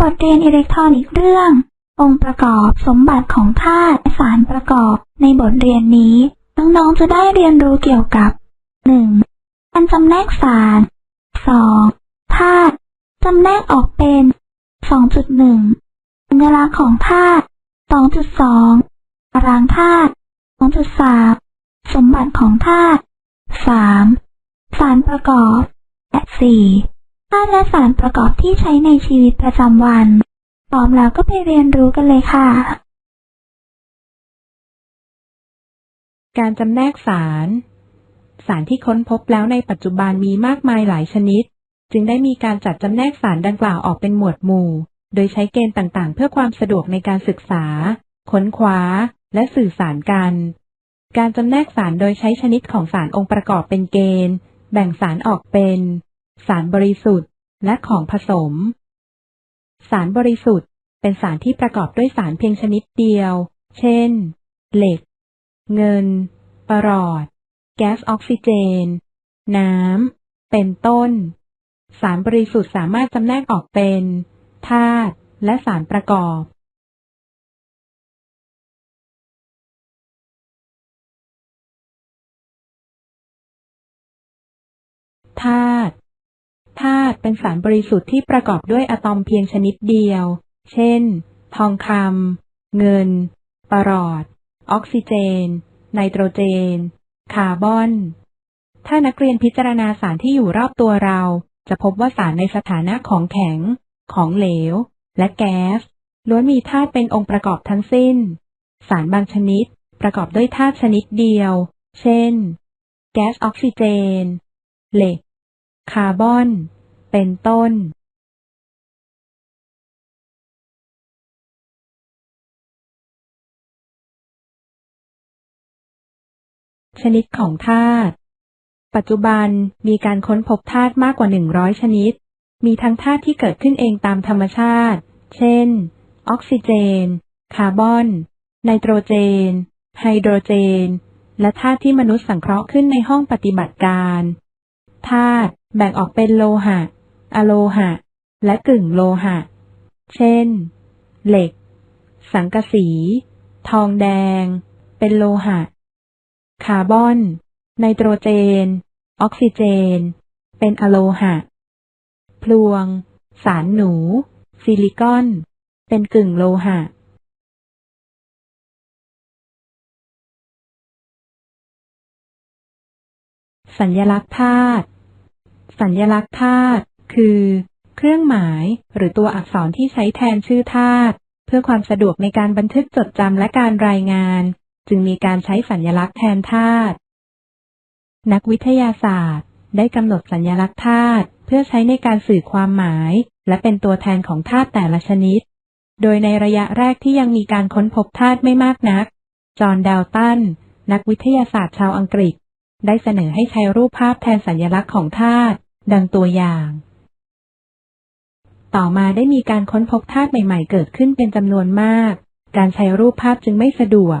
บทเรียนอิเล็กทรอนิกส์เรื่อง องค์ประกอบสมบัติของธาตุสารประกอบในบทเรียนนี้ น้องๆจะได้เรียนรู้เกี่ยวกับ 1. การจำแนกสาร 2. ธาตุจำแนกออกเป็น 2.1 สัญลักษณ์ของธาตุ 2.2 ตารางธาตุ 2.3 สมบัติของธาตุ 3. สารประกอบและ 4. ธาตุและสารประกอบที่ใช้ในชีวิตประจำวันพร้อมแล้วก็ไปเรียนรู้กันเลยค่ะ การจำแนกสาร สารที่ค้นพบแล้วในปัจจุบันมีมากมายหลายชนิด จึงได้มีการจัดจำแนกสารดังกล่าวออกเป็นหมวดหมู่ โดยใช้เกณฑ์ต่างๆ เพื่อความสะดวกในการศึกษา ค้นคว้า และสื่อสารกัน การจำแนกสารโดยใช้ชนิดของสารองค์ประกอบเป็นเกณฑ์ แบ่งสารออกเป็น สารบริสุทธิ์ และของผสม สารบริสุทธิ์ เป็นสารที่ประกอบด้วยสารเพียงชนิดเดียว เช่น เหล็ก เงิน ปรอด แก๊สออกซิเจน น้ำ เป็นต้น สารบริสุทธิ์สามารถจำแนกออกเป็นธาตุและสารประกอบ ธาตุ ธาตุเป็นสารบริสุทธิ์ที่ประกอบด้วยอะตอมเพียงชนิดเดียว เช่น ทองคำ เงิน ปรอด ออกซิเจน ไนโตรเจน คาร์บอน ถ้านักเรียนพิจารณาสารที่อยู่รอบตัวเรา จะพบว่าสารในสถานะของแข็ง ของเหลว และแก๊ส ล้วนมีธาตุเป็นองค์ประกอบทั้งสิ้น สารบางชนิดประกอบด้วยธาตุชนิดเดียว เช่น แก๊สออกซิเจน เหล็ก คาร์บอน เป็นต้นชนิดของธาตุ ปัจจุบันมีการค้นพบธาตุมากกว่า 100 ชนิด มีทั้งธาตุที่เกิดขึ้นเองตามธรรมชาติ เช่น ออกซิเจน คาร์บอน ไนโตรเจน ไฮโดรเจน และธาตุที่มนุษย์สังเคราะห์ขึ้นในห้องปฏิบัติการ ธาตุ แบ่งออกเป็นโลหะ อโลหะ และกึ่งโลหะ เช่น เหล็ก สังกะสี ทองแดง เป็นโลหะ คาร์บอน ไนโตรเจน ออกซิเจน เป็นอโลหะ พลวง สารหนู ซิลิคอน เป็นกึ่งโลหะสัญลักษณ์ธาตุ สัญลักษณ์ธาตุคือ เครื่องหมาย หรือตัวอักษรที่ใช้แทนชื่อธาตุเพื่อความสะดวกในการบันทึกจดจำและการรายงาน จึงมีการใช้สัญลักษณ์แทนธาตุนักวิทยาศาสตร์ ได้กำหนดสัญลักษณ์ธาตุเพื่อใช้ในการสื่อความหมาย และเป็นตัวแทนของธาตุแต่ละชนิด โดยในระยะแรกที่ยังมีการค้นพบธาตุไม่มากนัก จอห์นดาวตัน นักวิทยาศาสตร์ชาวอังกฤษ ได้เสนอให้ใช้รูปภาพแทนสัญลักษณ์ของธาตุ ดังตัวอย่าง ต่อมาได้มีการค้นพบธาตุใหม่ๆ เกิดขึ้นเป็นจำนวนมาก การใช้รูปภาพจึงไม่สะดวก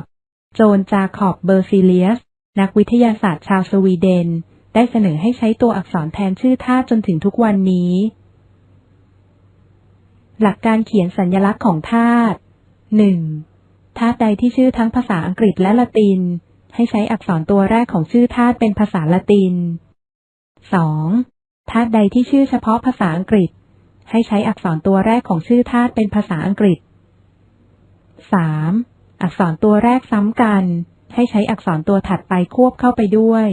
โจนจาคอบเบอร์ซิเลียส นักวิทยาศาสตร์ชาวสวีเดน ได้เสนอให้ใช้ตัวอักษรแทนชื่อธาตุจนถึงทุกวันนี้ หลักการเขียนสัญลักษณ์ของธาตุ 1. ธาตุใดที่ชื่อทั้งภาษาอังกฤษและละติน ให้ใช้อักษรตัวแรกของชื่อธาตุเป็นภาษาละติน 2. ธาตุใดที่ชื่อเฉพาะภาษาอังกฤษ ให้ใช้อักษรตัวแรกของชื่อธาตุเป็นภาษาอังกฤษ 3. อักษรตัวแรกซ้ำกัน ให้ใช้อักษรตัวถัดไปควบเข้าไปด้วย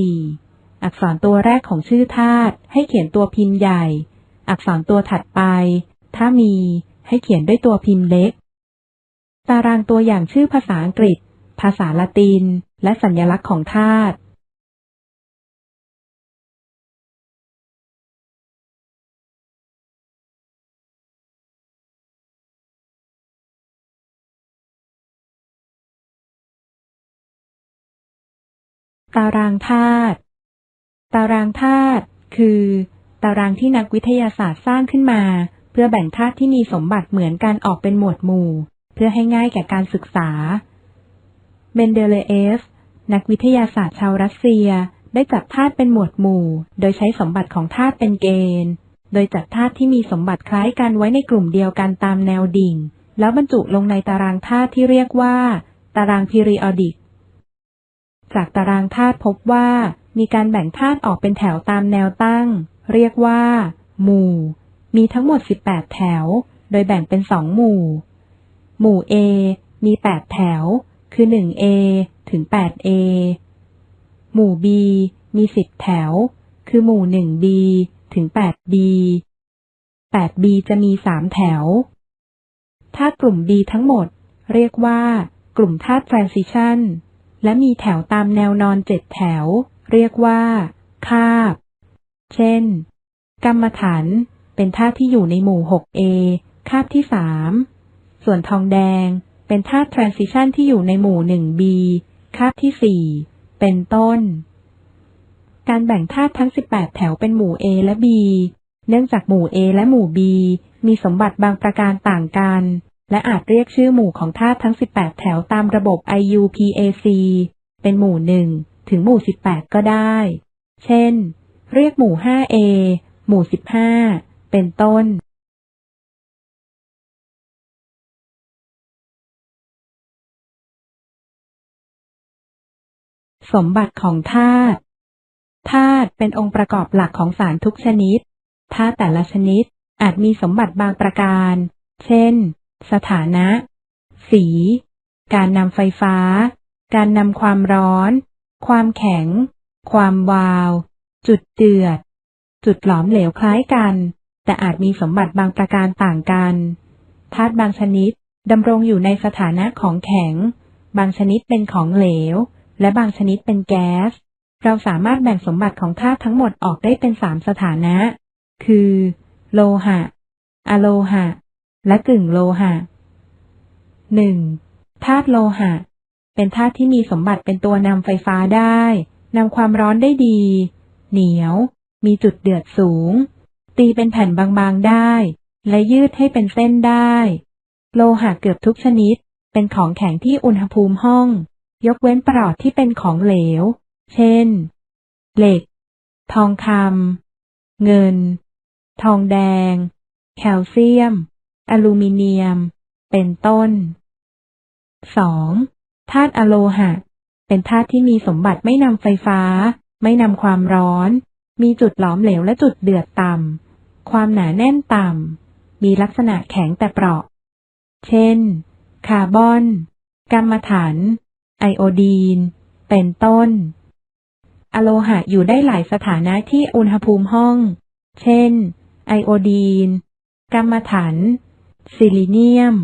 4. อักษรตัวแรกของชื่อธาตุให้เขียนตัวพิมพ์ใหญ่ อักษรตัวถัดไป ถ้ามีให้เขียนด้วยตัวพิมพ์เล็ก ตารางตัวอย่างชื่อภาษาอังกฤษ ภาษาละติน และสัญลักษณ์ของธาตุ ตารางธาตุ ตารางธาตุคือ ตารางที่นักวิทยาศาสตร์สร้างขึ้นมา เพื่อแบ่งธาตุที่มีสมบัติเหมือนกันออกเป็นหมวดหมู่ เพื่อให้ง่ายแก่การศึกษา เมนเดเลเอฟ นักวิทยาศาสตร์ชาวรัสเซียได้จัดธาตุเป็นหมวดหมู่ โดยใช้สมบัติของธาตุเป็นเกณฑ์ โดยจัดธาตุที่มีสมบัติคล้ายกันไว้ในกลุ่มเดียวกันตามแนวดิ่ง แล้วบรรจุลงในตารางธาตุที่เรียกว่า ตารางพีริออดิก จากตารางธาตุพบว่า มีการแบ่งธาตุออกเป็นแถวตามแนวตั้ง เรียกว่า หมู่ มีทั้งหมด 18 แถว โดยแบ่งเป็นสองหมู่ หมู่ A มี 8 แถว คือ 1A ถึง 8A หมู่ B มี 10 แถว คือหมู่ 1B ถึง 8B 8B จะมี 3 แถว ธาตุกลุ่ม B ทั้งหมด เรียกว่า กลุ่มธาตุ transition และมีแถวตามแนวนอน7แถว เรียกว่า คาบ เช่น กรรมฐาน เป็นธาตุที่อยู่ในหมู่ 6A คาบที่3ส่วนทองแดง เป็นธาตุ transition ที่อยู่ในหมู่ 1B คาบที่4เป็นต้น การแบ่งธาตุทั้ง 18 แถวเป็นหมู่ A และ B เนื่องจากหมู่ A และหมู่ B มีสมบัติบางประการต่างกัน และอาจเรียกชื่อหมู่ของธาตุทั้ง 18 แถวตามระบบ IUPAC เป็นหมู่ 1 ถึงหมู่ 18 ก็ได้ เช่น เรียกหมู่ 5A หมู่ 15 เป็นต้น สมบัติของธาตุ ธาตุเป็นองค์ประกอบหลักของสารทุกชนิด ธาตุแต่ละชนิดอาจมีสมบัติบางประการ เช่น สถานะ สี การนำไฟฟ้า การนำความร้อน ความแข็ง ความวาว จุดเดือด จุดหลอมเหลวคล้ายกัน แต่อาจมีสมบัติบางประการต่างกันธาตุบางชนิดดำรงอยู่ในสถานะของแข็ง บางชนิดเป็นของเหลว และบางชนิดเป็นแก๊ส เราสามารถแบ่งสมบัติของธาตุทั้งหมดออกได้เป็นสามสถานะ คือ โลหะอะโลหะ และกึ่งโลหะหนึ่งธาตุโลหะ เป็นธาตุที่มีสมบัติเป็นตัวนำไฟฟ้าได้นำความร้อนได้ดี เหนียว มีจุดเดือดสูง ตีเป็นแผ่นบางๆได้ และยืดให้เป็นเส้นได้ โลหะเกือบทุกชนิด เป็นของแข็งที่อุณหภูมิห้อง ยกเว้นปลอดที่เป็นของเหลว เช่น เหล็ก ทองคำเงิน ทองแดง แคลเซียม อลูมิเนียม เป็นต้น 2. ธาตุอะโลหะ เป็นธาตุที่มีสมบัติไม่นำไฟฟ้า ไม่นำความร้อน มีจุดหลอมเหลวและจุดเดือดต่ำ ความหนาแน่นต่ำ มีลักษณะแข็งแต่เปราะ เช่น คาร์บอน กัมมถัน ไอโอดีน เป็นต้นอะโลหะอยู่ได้หลายสถานะที่อุณหภูมิห้อง เช่น ไอโอดีน กัมมถัน ซิลิเนียม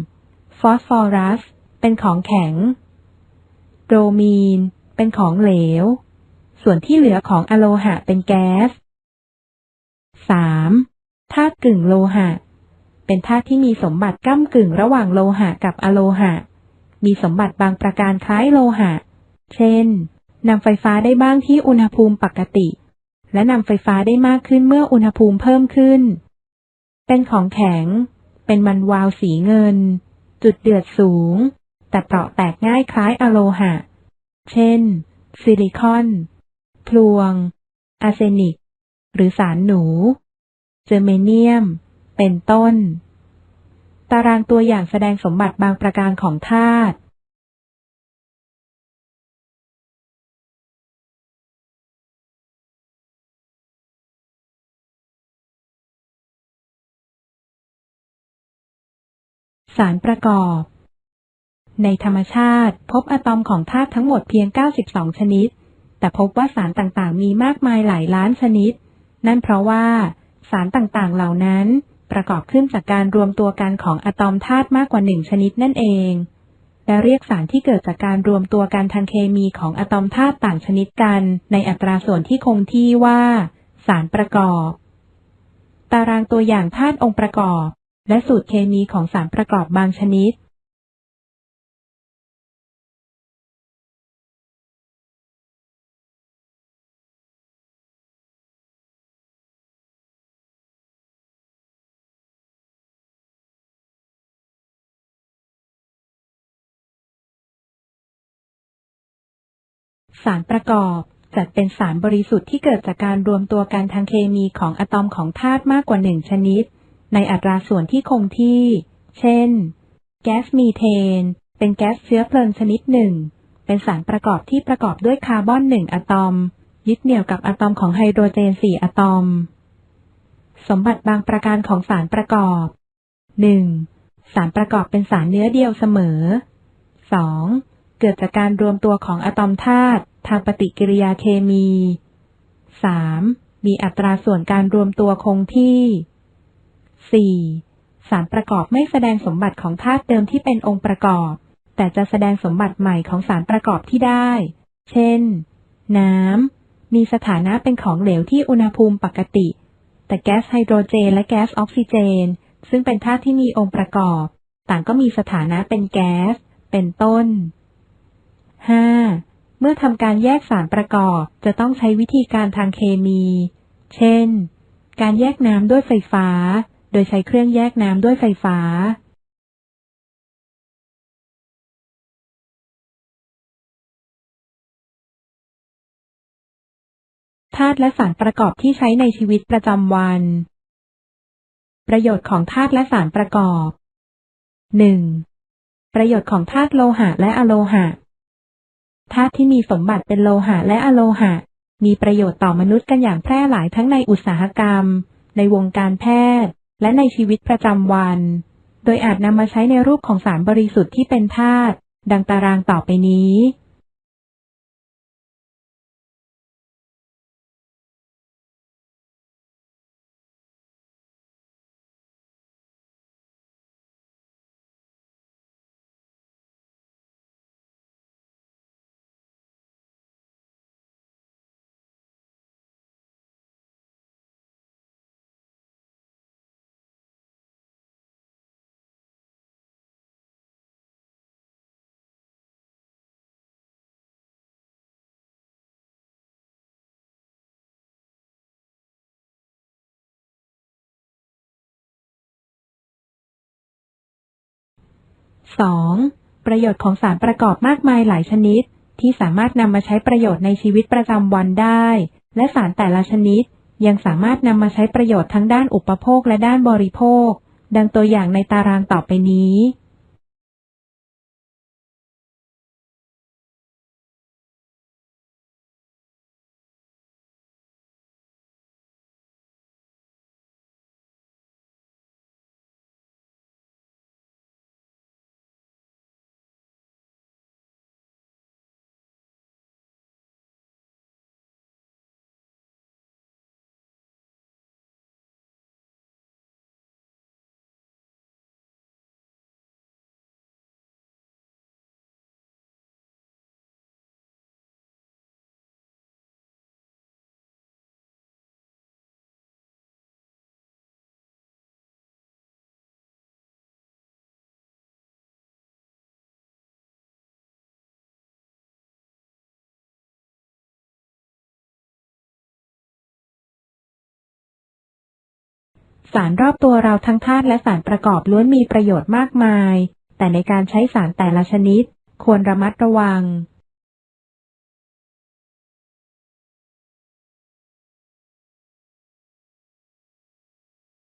ฟอสฟอรัส เป็นของแข็ง โบรมีน เป็นของเหลว ส่วนที่เหลือของอะโลหะเป็นแก๊ส 3. ธาตุกึ่งโลหะ เป็นธาตุที่มีสมบัติก้ากึ่งระหว่างโลหะกับอะโลหะ มีสมบัติบางประการคล้ายโลหะ เช่นนำไฟฟ้าได้บ้างที่อุณหภูมิปกติ และนำไฟฟ้าได้มากขึ้นเมื่ออุณหภูมิเพิ่มขึ้น เป็นของแข็ง เป็นมันวาวสีเงิน จุดเดือดสูง แต่เปราะแตกง่ายคล้ายอะโลหะ เช่น ซิลิคอน พลวง อาร์เซนิก หรือสารหนู เจอร์เมเนียม เป็นต้น ตารางตัวอย่างแสดงสมบัติบางประการของธาตุ สารประกอบ ในธรรมชาติพบอะตอมของธาตุทั้งหมดเพียง 92 ชนิด แต่พบว่าสารต่างๆ มีมากมายหลายล้านชนิด นั่นเพราะว่า สารต่างๆ เหล่านั้นประกอบขึ้นจากการรวมตัวกันของอะตอมธาตุมากกว่าหนึ่งชนิดนั่นเอง และเรียกสารที่เกิดจากการรวมตัวกันทางเคมีของอะตอมธาตุต่างชนิดกัน ในอัตราส่วนที่คงที่ว่า สารประกอบ ตารางตัวอย่างธาตุองค์ประกอบ และสูตรเคมีของสารประกอบบางชนิดสารประกอบจัดเป็นสารบริสุทธิ์ที่เกิดจากการรวมตัวกันทางเคมีของอะตอมของธาตุมากกว่าหนึ่งชนิด ในอัตราส่วนที่คงที่ เช่น แก๊สมีเทน เป็นแก๊สเชื้อเพลิงชนิดหนึ่ง เป็นสารประกอบที่ประกอบด้วยคาร์บอนหนึ่งอะตอม ยึดเหนี่ยวกับอะตอมของไฮโดรเจนสี่อะตอม สมบัติบางประการของสารประกอบ 1. สารประกอบเป็นสารเนื้อเดียวเสมอ 2. เกิดจากการรวมตัวของอะตอมธาตุทางปฏิกิริยาเคมี 3. มีอัตราส่วนการรวมตัวคงที่ 4. สารประกอบไม่แสดงสมบัติของธาตุเดิมที่เป็นองค์ประกอบ แต่จะแสดงสมบัติใหม่ของสารประกอบที่ได้ เช่น น้ำ มีสถานะเป็นของเหลวที่อุณหภูมิปกติ แต่แก๊สไฮโดรเจนและแก๊สออกซิเจน ซึ่งเป็นธาตุที่มีองค์ประกอบ ต่างก็มีสถานะเป็นแก๊ส เป็นต้น 5. เมื่อทำการแยกสารประกอบจะต้องใช้วิธีการทางเคมี เช่น การแยกน้ำด้วยไฟฟ้า ดยใช้เครื่องแยกน้ำด้วยไฟฟ้าธาตุและสารประกอบที่ใช้ในชีวิตประจำวัน ประโยชน์ของธาตุและสารประกอบ 1. ประโยชน์ของธาตุโลหะและอะโลหะ ธาตุที่มีสมบัติเป็นโลหะและอะโลหะ มีประโยชน์ต่อมนุษย์กันอย่างแพร่หลายทั้งในอุตสาหกรรม ในวงการแพทย์ และในชีวิตประจำวัน โดยอาจนำมาใช้ในรูปของสารบริสุทธิ์ที่เป็นธาตุดังตารางต่อไปนี้ 2. ประโยชน์ของสารประกอบมากมายหลายชนิด ที่สามารถนำมาใช้ประโยชน์ในชีวิตประจำวันได้ และสารแต่ละชนิด ยังสามารถนำมาใช้ประโยชน์ทั้งด้านอุปโภคและด้านบริโภค ดังตัวอย่างในตารางต่อไปนี้ สารรอบตัวเราทั้งธาตุและสารประกอบล้วนมีประโยชน์มากมาย แต่ในการใช้สารแต่ละชนิด ควรระมัดระวัง